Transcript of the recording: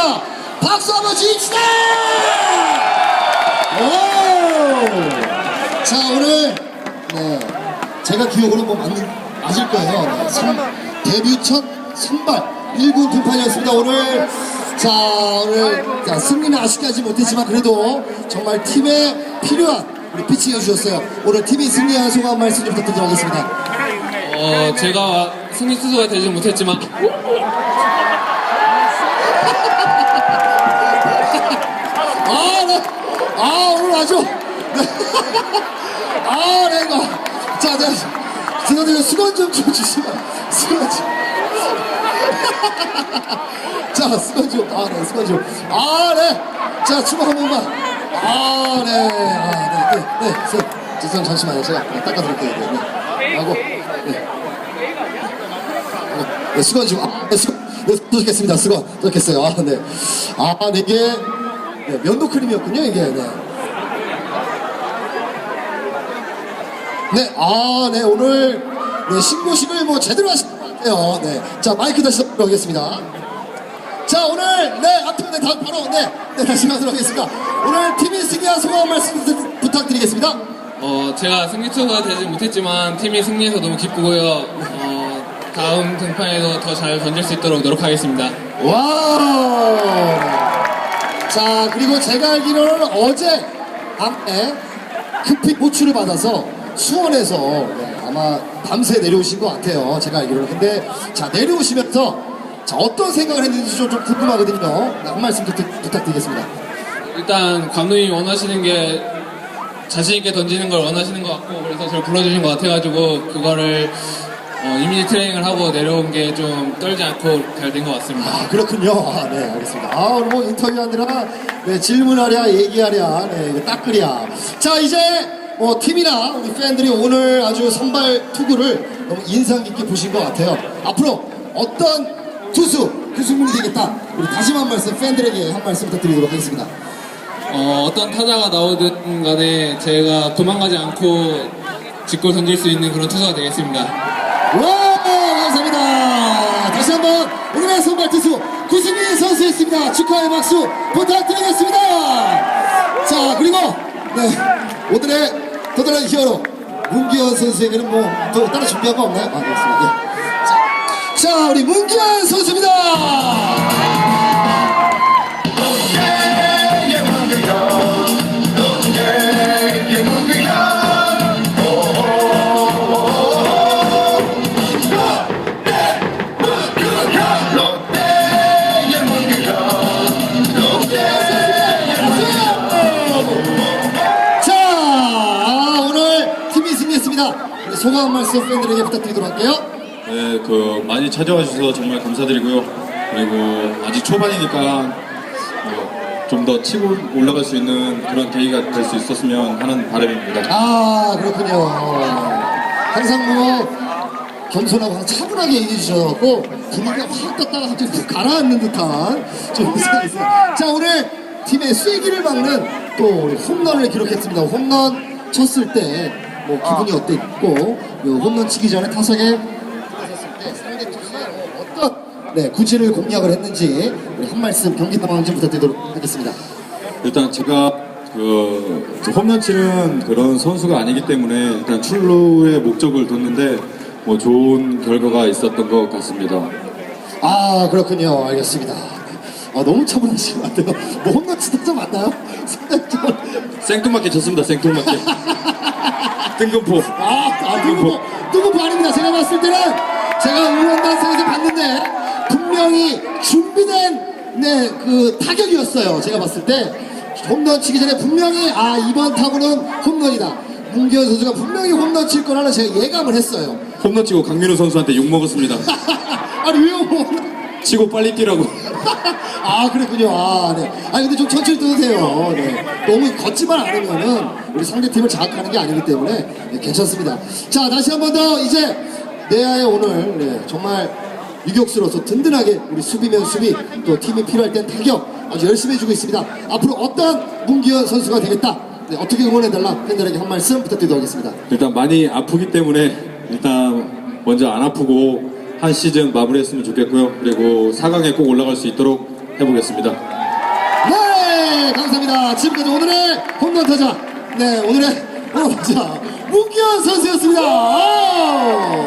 있습니다. 박수 한번! 오! 자, 오늘, 네, 제가 기억으로 뭐 맞는, 맞을 거예요. 네, 선- 데뷔 첫 선발 1군 등판이었습니다. 오늘, 자, 오늘, 자, 승리는 아쉽게 하지 못했지만 그래도 정말 팀에 필요한 우리 피칭 해주셨어요. 오늘 팀이 승리한 소감 말씀 좀 부탁드리도록 하겠습니다. 어, 제가 승리 투수가 되지 못했지만 아. 네. 아, 네, 이거. 자, 네. 선생님, 수건 좀 줘주시면. 수건 좀. 자, 수건 좀. 아, 네, 수건 좀. 아, 네. 자, 주먹 한 번만. 아, 네. 아, 네, 네, 네. 선, 죄송, 잠시만요. 제가 닦아드릴게요. 네, 네. 하고, 네. 네, 수건 좀. 아, 네, 수건. 네, 도착했습니다. 수건. 도착했어요. 아, 네. 아, 네, 이게. 네, 면도 크림이었군요, 이게. 네. 네, 아, 네, 오늘, 네, 신고식을 뭐 제대로 하신 것 같아요. 네. 자, 마이크 다시 잡도록 하겠습니다. 자, 오늘, 네, 앞에, 네, 다, 바로, 네, 네, 다시 하도록 하겠습니다. 오늘 팀이 승리한 소감 말씀 부- 부탁드리겠습니다. 어, 제가 승리 투수가 되지 못했지만 팀이 승리해서 너무 기쁘고요. 어, 다음 등판에도 더 잘 던질 수 있도록 노력하겠습니다. 와우! 자, 그리고 제가 알기로는 어제 밤에 급히 호출을 받아서 수원에서 네, 아마 밤새 내려오신 것 같아요. 제가 알기로는. 근데 자, 내려오시면서 자, 어떤 생각을 했는지 좀, 좀 궁금하거든요. 네, 한 말씀 부탁, 부탁드리겠습니다. 일단 감독님이 원하시는 게 자신 있게 던지는 걸 원하시는 것 같고 그래서 저를 불러주신 것 같아가지고 그거를 어, 이미지 트레이닝을 하고 내려온 게 좀 떨지 않고 잘 된 것 같습니다. 아, 그렇군요. 아, 네, 알겠습니다. 아, 오늘 뭐 인터뷰하느라 네, 질문하랴, 얘기하랴, 네, 이거 닦으랴. 자, 이제 뭐 팀이나 우리 팬들이 오늘 아주 선발 투구를 너무 인상 깊게 보신 것 같아요. 앞으로 어떤 투수, 구수문이 되겠다. 우리 다시만 말씀 팬들에게 한 말씀 부탁드리도록 하겠습니다. 어, 어떤 타자가 나오든 간에 제가 도망가지 않고 직골 던질 수 있는 그런 투수가 되겠습니다. 와, 감사합니다. 다시 한번 오늘의 선발 투수 구수민 선수였습니다. 축하의 박수 부탁드리겠습니다. 자, 그리고 네, 오늘의 도달한 히어로 문기현 선수에게는 뭐또 따로 준비한 거 없나요? 아, 그렇습니다. 네. 자, 자, 우리 문기현 선수입니다. 소감 한 말씀 팬들에게 부탁드리도록 할게요. 네, 그 많이 찾아와 주셔서 정말 감사드리고요. 그리고 아직 초반이니까 어, 좀더 치고 올라갈 수 있는 그런 계기가 될 수 있었으면 하는 바람입니다. 아 그렇군요. 항상 뭐 겸손하고 차분하게 얘기해 주셔서 분위기가 확 떴다가 갑자기 훅 가라앉는 듯한 좀 이상이 있어요. 자 오늘 팀의 쐐기를 막는 또 우리 홈런을 기록했습니다. 홈런 쳤을 때 뭐 기분이 어땠고 요 홈런 치기 전에 타석에 들어섰을 때 상대 투수가 뭐 어떤 네, 구질을 공략을 했는지 우리 한 말씀 경기 상황 좀 부탁드리도록 하겠습니다. 일단 제가 그 홈런 치는 그런 선수가 아니기 때문에 일단 출루의 목적을 뒀는데 뭐 좋은 결과가 있었던 것 같습니다. 아 그렇군요 알겠습니다 아 너무 차분하신 것 같아요 뭐 홈런 치다자 맞나요? 상당히 좀 생뚱맞게 쳤습니다. 생뚱맞게. 뜬금포. 아, 아 뜬금포. 뜬금포. 아닙니다. 제가 봤을 때는 제가 응원단상에서 봤는데 분명히 준비된 네 그 타격이었어요. 제가 봤을 때. 홈런 치기 전에 분명히 아 이번 타구는 홈런이다. 문기현 선수가 분명히 홈런 칠 거라는 제가 예감을 했어요. 홈런 치고 강민호 선수한테 욕 먹었습니다. 아니 왜요? 뭐 치고 빨리 뛰라고. 아 그랬군요. 아 네. 아니 근데 좀 천천히 떠드세요. 네. 너무 걷지만 않으면은 우리 상대 팀을 자극하는 게 아니기 때문에 네, 괜찮습니다. 자 다시 한 번 더 이제 내야의 오늘 네, 정말 유격수로서 든든하게 우리 수비면 수비 또 팀이 필요할 땐 타격 아주 열심히 해주고 있습니다. 앞으로 어떤 문기현 선수가 되겠다. 네, 어떻게 응원해달라 팬들에게 한 말씀 부탁드리도록 하겠습니다. 일단 많이 아프기 때문에 일단 먼저 안 아프고 한 시즌 마무리했으면 좋겠고요. 그리고 4강에 꼭 올라갈 수 있도록 해보겠습니다. 네, 감사합니다. 지금까지 오늘의 홈런 타자, 네, 오늘의 홈런 타자 문기현 선수였습니다. 아우.